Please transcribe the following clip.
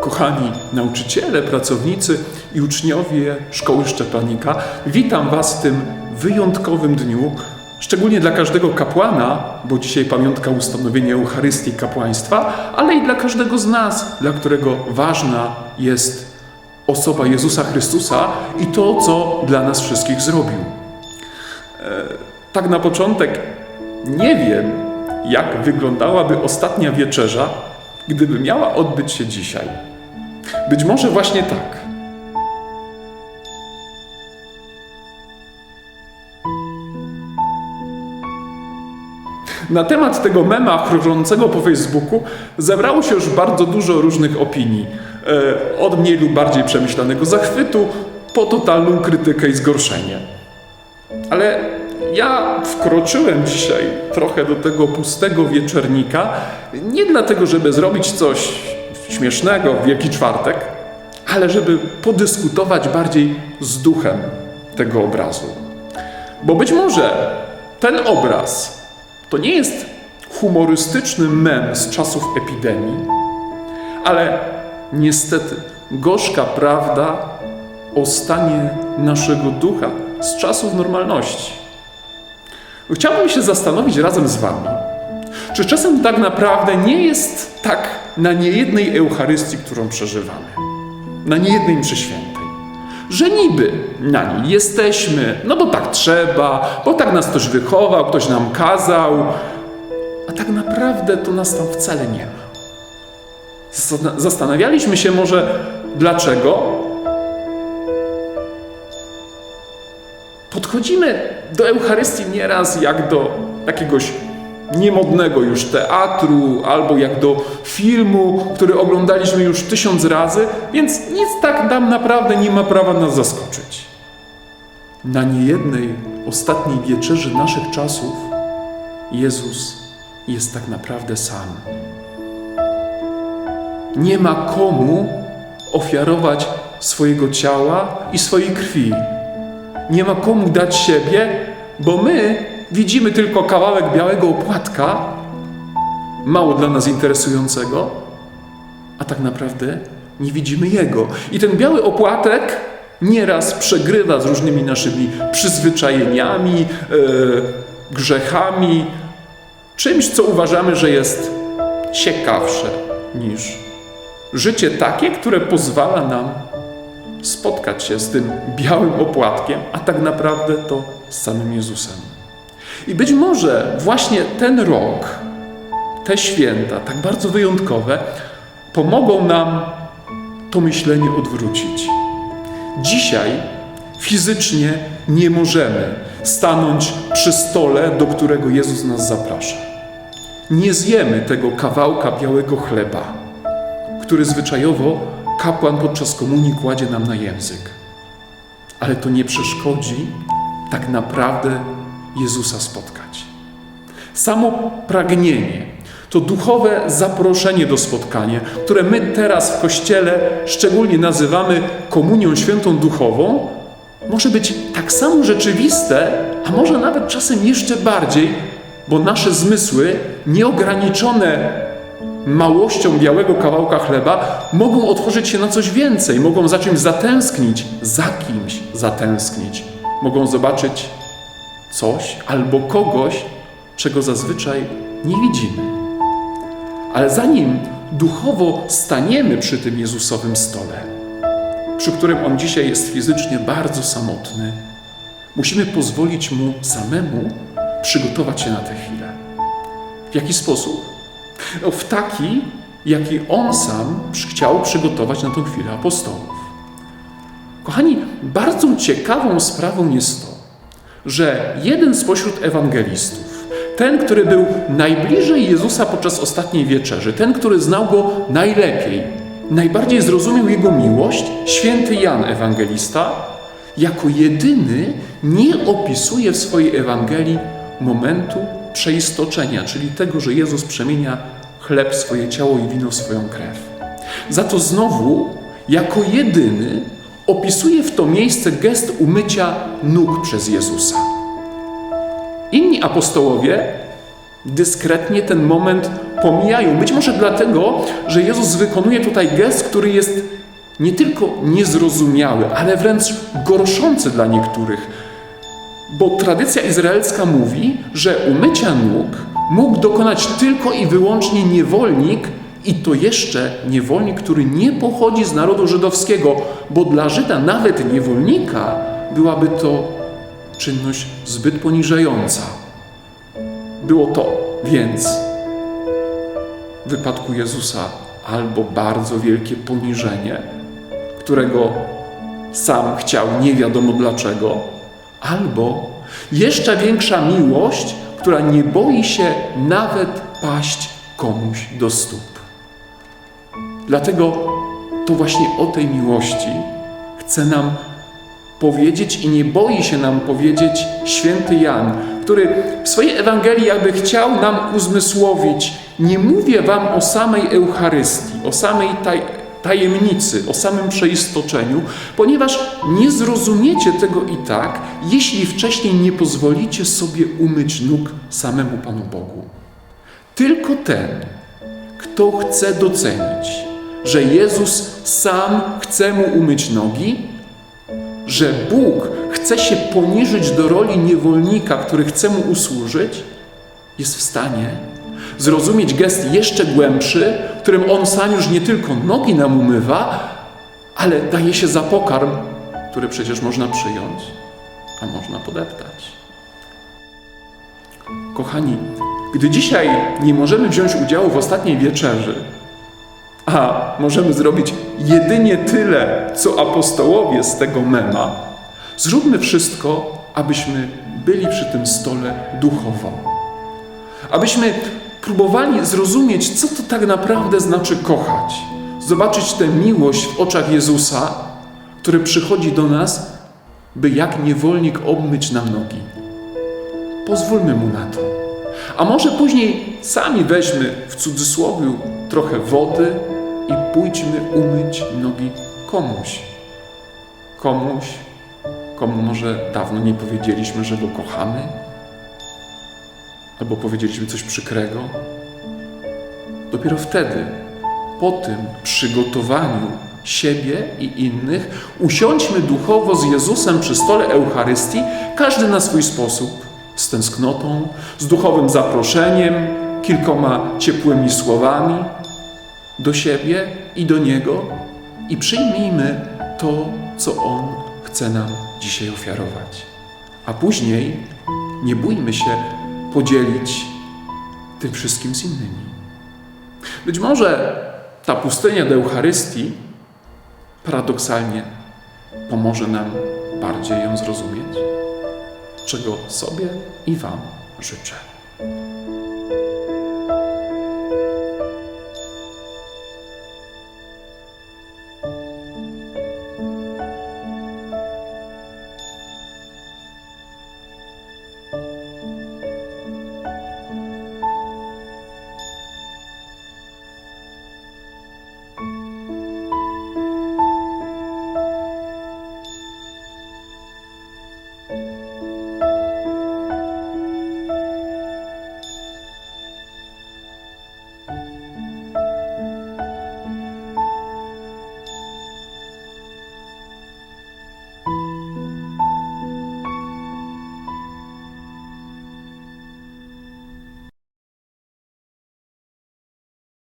Kochani nauczyciele, pracownicy i uczniowie Szkoły Szczepanika, witam Was w tym wyjątkowym dniu, szczególnie dla każdego kapłana, bo dzisiaj pamiątka ustanowienia Eucharystii kapłaństwa, ale i dla każdego z nas, dla którego ważna jest osoba Jezusa Chrystusa i to, co dla nas wszystkich zrobił. E, tak na początek, nie wiem, jak wyglądałaby ostatnia wieczerza, gdyby miała odbyć się dzisiaj. Być może właśnie tak. Na temat tego mema krążącego po Facebooku zebrało się już bardzo dużo różnych opinii. E, Od mniej lub bardziej przemyślanego zachwytu po totalną krytykę i zgorszenie. Ale ja wkroczyłem dzisiaj trochę do tego pustego wieczernika, nie dlatego, żeby zrobić coś śmiesznego w Wielki Czwartek, ale żeby podyskutować bardziej z duchem tego obrazu. Bo być może ten obraz to nie jest humorystyczny mem z czasów epidemii, ale niestety gorzka prawda o stanie naszego ducha z czasów normalności. Chciałbym się zastanowić razem z Wami, czy czasem tak naprawdę nie jest tak na niejednej Eucharystii, którą przeżywamy, na niejednej mszy świętej, że niby na niej jesteśmy, no bo tak trzeba, bo tak nas ktoś wychował, ktoś nam kazał, a tak naprawdę to nas tam wcale nie ma. Zastana- Zastanawialiśmy się może dlaczego, Podchodzimy do Eucharystii nieraz jak do jakiegoś niemodnego już teatru, albo jak do filmu, który oglądaliśmy już tysiąc razy, więc nic tak nam naprawdę nie ma prawa nas zaskoczyć. Na niejednej ostatniej wieczerzy naszych czasów Jezus jest tak naprawdę sam. Nie ma komu ofiarować swojego ciała i swojej krwi nie ma komu dać siebie, bo my widzimy tylko kawałek białego opłatka, mało dla nas interesującego, a tak naprawdę nie widzimy jego. I ten biały opłatek nieraz przegrywa z różnymi naszymi przyzwyczajeniami, e, grzechami, czymś, co uważamy, że jest ciekawsze niż życie takie, które pozwala nam spotkać się z tym białym opłatkiem, a tak naprawdę to z samym Jezusem. I być może właśnie ten rok, te święta, tak bardzo wyjątkowe, pomogą nam to myślenie odwrócić. Dzisiaj fizycznie nie możemy stanąć przy stole, do którego Jezus nas zaprasza. Nie zjemy tego kawałka białego chleba, który zwyczajowo kapłan podczas komunii kładzie nam na język. Ale to nie przeszkodzi tak naprawdę Jezusa spotkać. Samo pragnienie to duchowe zaproszenie do spotkania, które my teraz w Kościele szczególnie nazywamy komunią świętą duchową, może być tak samo rzeczywiste, a może nawet czasem jeszcze bardziej, bo nasze zmysły nieograniczone małością białego kawałka chleba, mogą otworzyć się na coś więcej, mogą za czymś zatęsknić, za kimś zatęsknić, mogą zobaczyć coś albo kogoś, czego zazwyczaj nie widzimy. Ale zanim duchowo staniemy przy tym Jezusowym stole, przy którym On dzisiaj jest fizycznie bardzo samotny, musimy pozwolić Mu samemu przygotować się na tę chwilę. W jaki sposób? W taki, jaki On sam chciał przygotować na tę chwilę apostołów. Kochani, bardzo ciekawą sprawą jest to, że jeden spośród ewangelistów, ten, który był najbliżej Jezusa podczas ostatniej wieczerzy, ten, który znał go najlepiej, najbardziej zrozumiał jego miłość, święty Jan Ewangelista, jako jedyny nie opisuje w swojej Ewangelii momentu przeistoczenia, czyli tego, że Jezus przemienia chleb swoje ciało i wino swoją krew. Za to znowu, jako jedyny, opisuje w to miejsce gest umycia nóg przez Jezusa. Inni apostołowie dyskretnie ten moment pomijają. Być może dlatego, że Jezus wykonuje tutaj gest, który jest nie tylko niezrozumiały, ale wręcz gorszący dla niektórych. Bo tradycja izraelska mówi, że umycia nóg mógł dokonać tylko i wyłącznie niewolnik, i to jeszcze niewolnik, który nie pochodzi z narodu żydowskiego, bo dla Żyda nawet niewolnika byłaby to czynność zbyt poniżająca. Było to więc w wypadku Jezusa albo bardzo wielkie poniżenie, którego sam chciał nie wiadomo dlaczego, albo jeszcze większa miłość, która nie boi się nawet paść komuś do stóp. Dlatego to właśnie o tej miłości chce nam powiedzieć i nie boi się nam powiedzieć święty Jan, który w swojej Ewangelii jakby chciał nam uzmysłowić, nie mówię wam o samej Eucharystii, o samej taj tajemnicy, o samym przeistoczeniu, ponieważ nie zrozumiecie tego i tak, jeśli wcześniej nie pozwolicie sobie umyć nóg samemu Panu Bogu. Tylko ten, kto chce docenić, że Jezus sam chce mu umyć nogi, że Bóg chce się poniżyć do roli niewolnika, który chce mu usłużyć, jest w stanie zrozumieć gest jeszcze głębszy, którym on sam już nie tylko nogi nam umywa, ale daje się za pokarm, który przecież można przyjąć, a można podeptać. Kochani, gdy dzisiaj nie możemy wziąć udziału w ostatniej wieczerzy, a możemy zrobić jedynie tyle, co apostołowie z tego mema, zróbmy wszystko, abyśmy byli przy tym stole duchowo. Abyśmy próbowali zrozumieć, co to tak naprawdę znaczy kochać. Zobaczyć tę miłość w oczach Jezusa, który przychodzi do nas, by jak niewolnik obmyć nam nogi. Pozwólmy mu na to. A może później sami weźmy w cudzysłowie trochę wody i pójdźmy umyć nogi komuś. Komuś, komu może dawno nie powiedzieliśmy, że go kochamy, albo powiedzieliśmy coś przykrego. Dopiero wtedy, po tym przygotowaniu siebie i innych, usiądźmy duchowo z Jezusem przy stole Eucharystii, każdy na swój sposób, z tęsknotą, z duchowym zaproszeniem, kilkoma ciepłymi słowami do siebie i do Niego i przyjmijmy to, co On chce nam dzisiaj ofiarować. A później nie bójmy się podzielić tym wszystkim z innymi. Być może ta pustynia do Eucharystii paradoksalnie pomoże nam bardziej ją zrozumieć, czego sobie i Wam życzę.